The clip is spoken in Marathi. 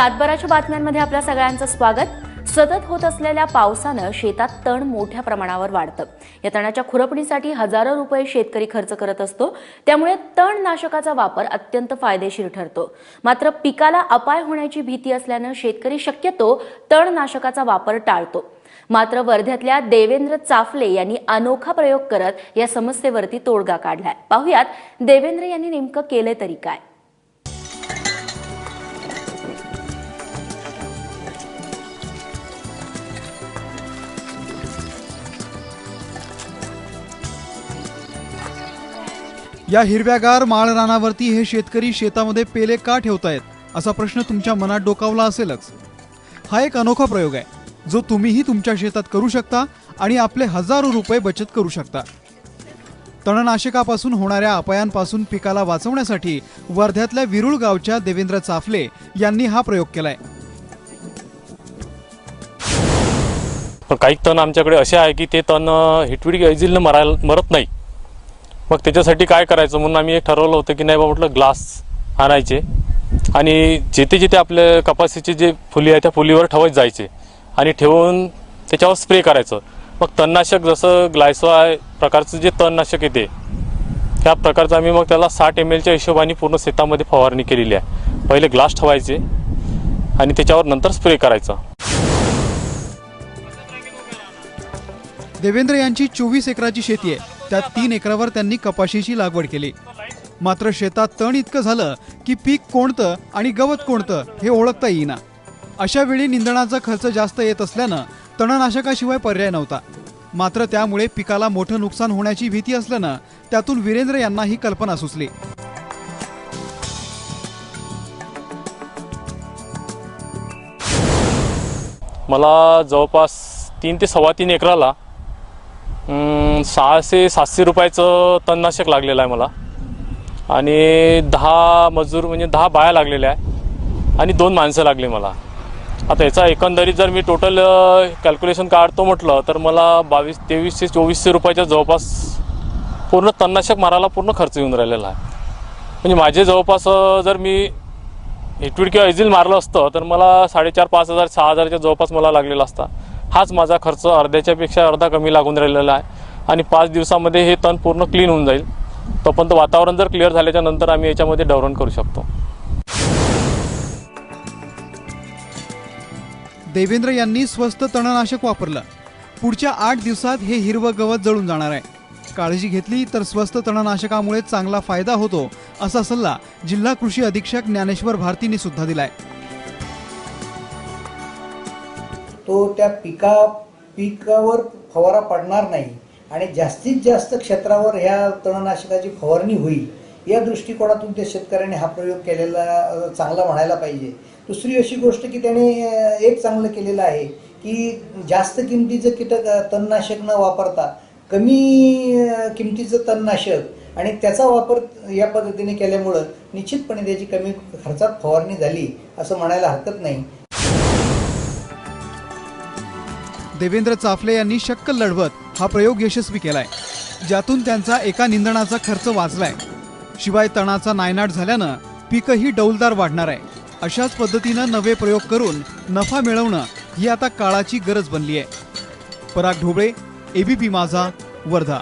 सातबाराच्या बातम्यांमध्ये आपल्या सगळ्यांचं स्वागत. सतत होत असलेल्या पावसानं शेतात तण मोठ्या प्रमाणावर वाढतं. या तणाच्या खुरपणीसाठी हजारो रुपये शेतकरी खर्च करत असतो. त्यामुळे तणनाशकाचा वापर अत्यंत फायदेशीर ठरतो. मात्र पिकाला अपाय होण्याची भीती असल्यानं शेतकरी शक्यतो तणनाशकाचा वापर टाळतो. मात्र वर्ध्यातल्या देवेंद्र चाफले यांनी अनोखा प्रयोग करत या समस्येवरती तोडगा काढलाय. पाहुयात देवेंद्र यांनी नेमकं केलंय तरी काय? या हिरव्यागार माळरानावरती हे शेतकरी शेतामध्ये पेले का ठेवतायत असा प्रश्न तुमच्या मनात डोकावला असेलच. हा एक अनोखा प्रयोग आहे जो तुम्हीही तुमच्या शेतात करू शकता आणि आपले हजारो रुपये बचत करू शकता. तणनाशकापासून होणाऱ्या अपायांपासून पिकाला वाचवण्यासाठी वर्ध्यातल्या विरुळ गावच्या देवेंद्र चाफले यांनी हा प्रयोग केलाय. पण काही तण आमच्याकडे असे आहे की ते तण हिटविडी ऐजिलनं मरायला मरत नाही. मग त्याच्यासाठी काय करायचं म्हणून आम्ही एक ठरवलं होतं की नाही बा म्हटलं ग्लास आणायचे. आणि जिथे जिथे आपल्या कपासीचे जे फुली आहे त्या फुलीवर ठेवत जायचे. आणि ठेवून त्याच्यावर स्प्रे करायचं. मग तणनाशक जसं ग्लायसो प्रकारचं जे तणनाशक येते त्या प्रकारचं आम्ही मग त्याला साठ एम एलच्या हिशोबाने पूर्ण शेतामध्ये फवारणी केलेली आहे. पहिले ग्लास ठेवायचे आणि त्याच्यावर नंतर स्प्रे करायचं. देवेंद्र यांची चोवीस एकराची शेती आहे. त्यात तीन एकरावर त्यांनी कपाशीची लागवड केली. मात्र शेतात तण इतकं झालं की पीक कोणतं आणि गवत कोणतं हे ओळखता येईना. अशा वेळी निंदणाचा खर्च जास्त येत असल्यानं तणनाशकाशिवाय पर्याय नव्हता. मात्र त्यामुळे पिकाला मोठं नुकसान होण्याची भीती असल्यानं त्यातून वीरेंद्र यांना ही कल्पना सुचली. मला जवळपास तीन ते सव्वा तीन एकराला सहाशे सातशे रुपयाचं तणनाशक लागलेलं आहे मला. आणि दहा मजूर म्हणजे दहा बाया लागलेल्या आहे. आणि दोन माणसं लागली मला. आता याचा एकंदरीत जर मी टोटल कॅल्क्युलेशन काढतो म्हटलं तर मला बावीस तेवीसशे चोवीसशे रुपयाच्या जवळपास पूर्ण तणनाशक मारायला पूर्ण खर्च येऊन राहिलेला आहे. म्हणजे माझे जवळपास जर मी हिटवीड किंवा इझिल मारलं असतं तर मला साडेचार पाच हजार सहा हजारच्या जवळपास मला लागलेला असता. हाच माझा खर्च. अर्ध्याच्यापेक्षा अर्धा कमी लागून राहिलेला आहे. आणि पाच दिवसामध्ये हे तण पूर्ण क्लीन होऊन जाईल. तोपर्यंत वातावरण जर क्लिअर झाल्याच्यानंतर आम्ही याच्यामध्ये डवरण करू शकतो. देवेंद्र यांनी स्वस्त तणनाशक वापरलं. पुढच्या आठ दिवसात हे हिरवं गवत जळून जाणार आहे. काळजी घेतली तर स्वस्त तणनाशकामुळे चांगला फायदा होतो असा सल्ला जिल्हा कृषी अधीक्षक ज्ञानेश्वर भारतींनी सुद्धा दिलाय. तो त्या पिका पिकावर फवारा पडणार नाही आणि जास्तीत जास्त क्षेत्रावर ह्या तणनाशकाची फवारणी होईल या दृष्टिकोनातून त्या शेतकऱ्याने हा प्रयोग केलेला चांगला म्हणायला पाहिजे. दुसरी अशी गोष्ट की त्याने एक चांगलं केलेलं आहे की जास्त किमतीचं कीटक तणनाशक न वापरता कमी किमतीचं तणनाशक आणि त्याचा वापर या पद्धतीने केल्यामुळं निश्चितपणे त्याची कमी खर्चात फवारणी झाली असं म्हणायला हरकत नाही. देवेंद्र चाफले यांनी शक्कल लढवत हा प्रयोग यशस्वी केलाय ज्यातून त्यांचा एका निंदणाचा खर्च वाचलाय. शिवाय तणाचा नायनाट झाल्यानं पीकही डौलदार वाढणार आहे. अशाच पद्धतीनं नवे प्रयोग करून नफा मिळवणं ही आता काळाची गरज बनली आहे पराग ढोबळे एबीपी माझा वर्धा.